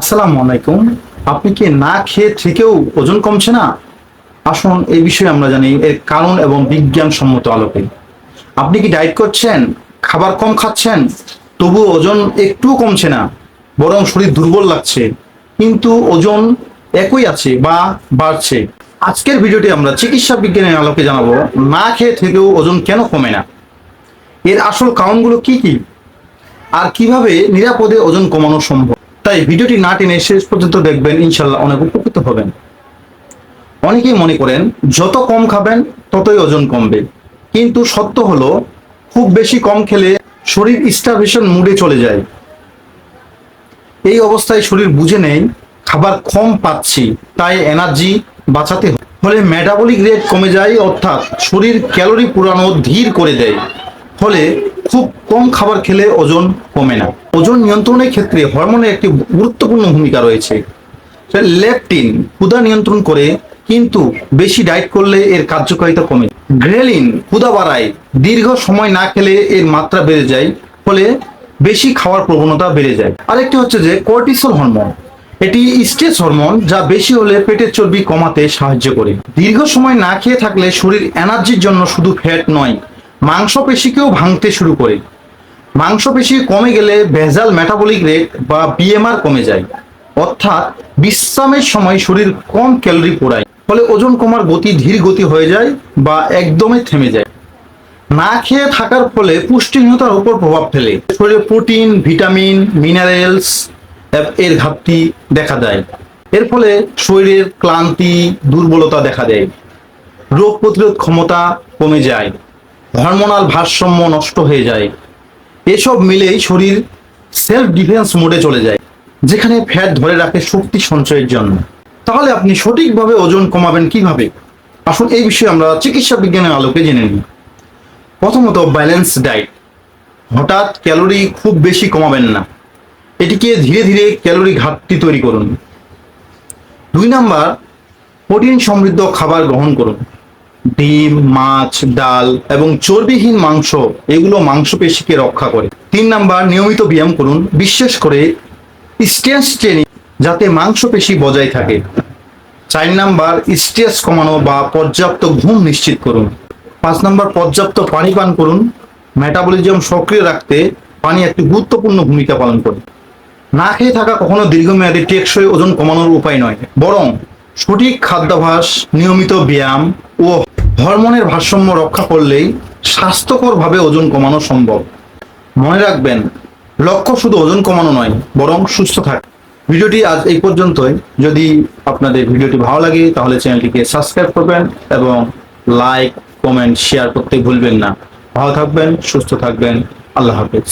আসসালামু আলাইকুম। আপনি কি না খেয়ে থেকেও ওজন কমছে না? আসুন, এই বিষয়ে আমরা জানি এর কারণ এবং বিজ্ঞানসম্মত আলোকে। আপনি কি ডায়েট করছেন? খাবার কম খাচ্ছেন? তবু ওজন একটুও কমছে না, বরং শরীর দুর্বল লাগছে। কিন্তু ওজন একই আছে বা বাড়ছে। আজকের ভিডিওটি আমরা চিকিৎসা বিজ্ঞানের আলোকে জানাব, না খেয়ে থেকেও ওজন কেন কমে না? এর আসল কারণগুলো কি কি? আর কীভাবে নিরাপদে ওজন কমানো সম্ভব? তাই ভিডিওটি না টেনে শেষ পর্যন্ত দেখবেন, ইনশাল্লাহ অনেক উপকৃত হবেন। অনেকেই মনে করেন, যত কম খাবেন, ততই ওজন কমবে। কিন্তু সত্য হলো, খুব বেশি কম খেলে শরীর স্টাভেশন মুডে চলে যায়। এই অবস্থায় শরীর বুঝে নেই, খাবার কম পাচ্ছি, তাই এনার্জি বাঁচাতে। ফলে মেটাবলিক রেট কমে যায়, অর্থাৎ শরীর ক্যালোরি পুরানো ধীর করে দেয়। ফলে খুব কম খাবার খেলে ওজন কমে না। ওজন নিয়ন্ত্রণের ক্ষেত্রে হরমোনের একটি গুরুত্বপূর্ণ ভূমিকা রয়েছে। লেপটিন, ক্ষুধা নিয়ন্ত্রণ করে, কিন্তু বেশি ডায়েট করলে এর কার্যকারিতা কমে গ্রেলিন, ক্ষুধা বাড়ায়, দীর্ঘ সময় না খেলে এর মাত্রা বেড়ে যায়, ফলে বেশি খাওয়ার প্রবণতা বেড়ে যায়। আরেকটি হচ্ছে যে কর্টিসল হরমোন। এটি স্ট্রেস হরমোন যা বেশি হলে পেটের চর্বি কমাতে সাহায্য করে। দীর্ঘ সময় না খেয়ে থাকলে শরীর এনার্জির জন্য শুধু ফ্যাট নয় মাংসপেশিকেও ভাঙতে শুরু করে। মাংসপেশি কমে গেলে ভেজাল মেটাবলিক রেট বা বিএমআর কমে যায়। অর্থাৎ বিশ্রামের সময় শরীর কম ক্যালোরি পোড়ায়। ফলে ওজন কমার গতি ধীর গতি হয়ে যায় বা একদমই থেমে যায়। না খেয়ে থাকার ফলে পুষ্টিহীনতার উপর প্রভাব ফেলে। শরীরে প্রোটিন ভিটামিন মিনারেলস এর ঘাটতি দেখা দেয়। এর ফলে শরীরের ক্লান্তি, দুর্বলতা দেখা দেয়। রোগ প্রতিরোধ ক্ষমতা কমে যায়। হরমোনাল ভারসাম্য নষ্ট হয়ে যায়। এসব মিলেই শরীর সেলফ ডিফেন্স মোডে চলে যায়, যেখানে ফ্যাট ধরে রাখে শক্তি সঞ্চয়ের জন্য। তাহলে আপনি সঠিকভাবে ওজন কমাবেন কীভাবে? আসুন এই বিষয়ে আমরা চিকিৎসা বিজ্ঞানের আলোকে জেনে নিই। প্রথমত ব্যালেন্স ডায়েট হঠাৎ ক্যালোরি খুব বেশি কমাবেন না। এটিকে ধীরে ধীরে ক্যালোরি ঘাটতি তৈরি করুন। দুই নাম্বার, প্রোটিন সমৃদ্ধ খাবার গ্রহণ করুন। ডিম, মাছ, ডাল এবং চর্বিহীন মাংস, এগুলো মাংসপেশিকে রক্ষা করে। তিন নাম্বার, নিয়মিত ব্যায়াম করুন, বিশেষ করে স্ট্রেস ট্রেনিং যাতে মাংসপেশি বজায় থাকে। চার নাম্বার, স্ট্রেস কমানো বা পর্যাপ্ত ঘুম নিশ্চিত করুন। পাঁচ নাম্বার, পর্যাপ্ত পানি পান করুন। মেটাবলিজম সক্রিয় রাখতে পানি একটি গুরুত্বপূর্ণ ভূমিকা পালন করে। না খেয়ে থাকা কখনো দীর্ঘমেয়াদী টেকসই ওজন কমানোর উপায় নয়। বরং সঠিক খাদ্যাভ্যাস, নিয়মিত ব্যায়াম ও হরমোনের ভারসাম্য রক্ষা করলেই স্বাস্থ্যকরভাবে ওজন কমানো সম্ভব। মনে রাখবেন, লক্ষ্য শুধু ওজন কমানো নয়, বরং সুস্থ থাকা। ভিডিওটি আজ এই পর্যন্তই। যদি আপনাদের ভিডিওটি ভালো লাগে, তাহলে চ্যানেলটিকে সাবস্ক্রাইব করবেন এবং লাইক, কমেন্ট, শেয়ার করতে ভুলবেন না। ভালো থাকবেন, সুস্থ থাকবেন। আল্লাহ হাফেজ।